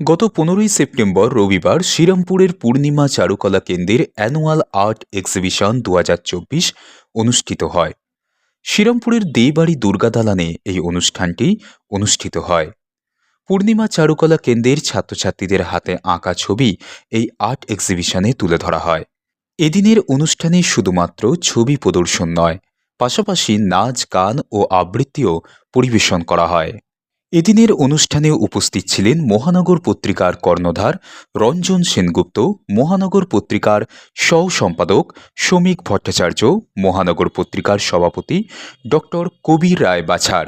গত পনেরোই সেপ্টেম্বর রবিবার শ্রীরামপুরের পূর্ণিমা চারুকলা কেন্দ্রের অ্যানুয়াল আর্ট এক্সিবিশন দু হাজার চব্বিশ অনুষ্ঠিত হয়। শ্রীরামপুরের দেবাড়ি দুর্গা দালানে এই অনুষ্ঠানটি অনুষ্ঠিত হয়। পূর্ণিমা চারুকলা কেন্দ্রের ছাত্রছাত্রীদের হাতে আঁকা ছবি এই আর্ট এক্সিবিশনে তুলে ধরা হয়। এদিনের অনুষ্ঠানে শুধুমাত্র ছবি প্রদর্শন নয়, পাশাপাশি নাচ, গান ও আবৃত্তিও পরিবেশন করা হয়। এদিনের অনুষ্ঠানে উপস্থিত ছিলেন মহানগর পত্রিকার কর্ণধার রঞ্জন সেনগুপ্ত, মহানগর পত্রিকার সহ সম্পাদক শ্রমিক ভট্টাচার্য, মহানগর পত্রিকার সভাপতি ডক্টর কবির রায় বাছার।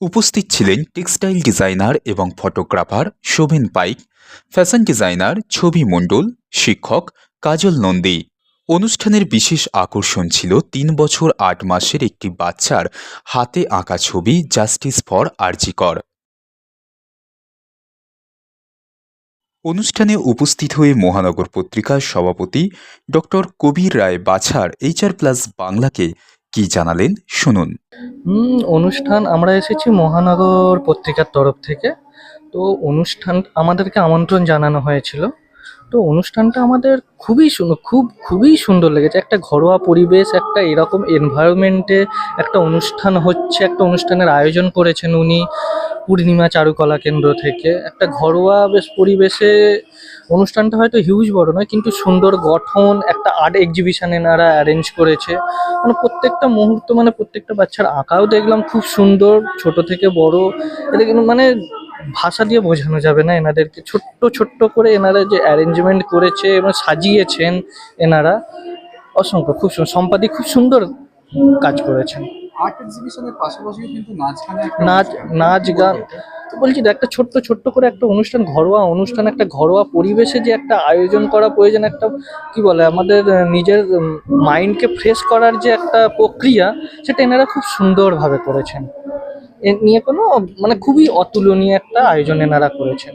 উপস্থিত ছিলেন টেক্সটাইল ডিজাইনার এবং photographer Shovan Paik, fashion designer Chhobi Mondal, শিক্ষক কাজল নন্দী। অনুষ্ঠানের বিশেষ আকর্ষণ ছিল তিন বছর আট মাসের একটি বাচ্চার হাতে আঁকা ছবি জাস্টিস ফর আরজিকর অনুষ্ঠানে উপস্থিত হয়ে মহানগর পত্রিকার সভাপতি ডক্টর কবির রায় বাছার এইচআর প্লাস বাংলাকে কি জানালেন শুনুন। অনুষ্ঠান, আমরা এসেছি মহানগর পত্রিকার তরফ থেকে। তো অনুষ্ঠান, আমাদেরকে আমন্ত্রণ জানানো হয়েছিল। তো অনুষ্ঠানটা আমাদের খুবই সুন্দর খুব, খুবই সুন্দর লেগেছে। একটা ঘরোয়া পরিবেশ, একটা এরকম এনভায়রনমেন্টে একটা অনুষ্ঠান হচ্ছে, একটা অনুষ্ঠানের আয়োজন করেছেন উনি পূর্ণিমা চারুকলা কেন্দ্র থেকে। একটা ঘরোয়া বেশ পরিবেশে অনুষ্ঠানটা হয়তো হিউজ বড় নয়, কিন্তু সুন্দর গঠন, একটা আর্ট এক্সিবিশন এনারা অ্যারেঞ্জ করেছে। মানে প্রত্যেকটা মুহূর্ত মানে প্রত্যেকটা বাচ্চার আঁকাও দেখলাম খুব সুন্দর, ছোট থেকে বড়। কিন্তু মানে ভাষা দিয়ে বোঝানো যাবে না এনাদেরকে। ছোট্ট ছোট্ট করে এনারা যে অ্যারেঞ্জমেন্ট করেছে এবং সাজিয়েছেন এনারা অসংখ্য খুব সুন্দর সম্পাদিক খুব সুন্দর কাজ করেছেন। আর্ট এক্সিবিশনের কিন্তু নাচ নাচ নাচ গান। তো বলছি একটা ছোট্ট ছোট্ট করে একটা অনুষ্ঠান ঘরোয়া অনুষ্ঠান একটা ঘরোয়া পরিবেশে যে একটা আয়োজন করা প্রয়োজন একটা কি বলে আমাদের নিজের মাইন্ডকে ফ্রেশ করার যে একটা প্রক্রিয়া সেটা এনারা খুব সুন্দরভাবে করেছেন। নিয়ে কোনো মানে খুবই অতুলনীয় একটা আয়োজন এনারা করেছেন।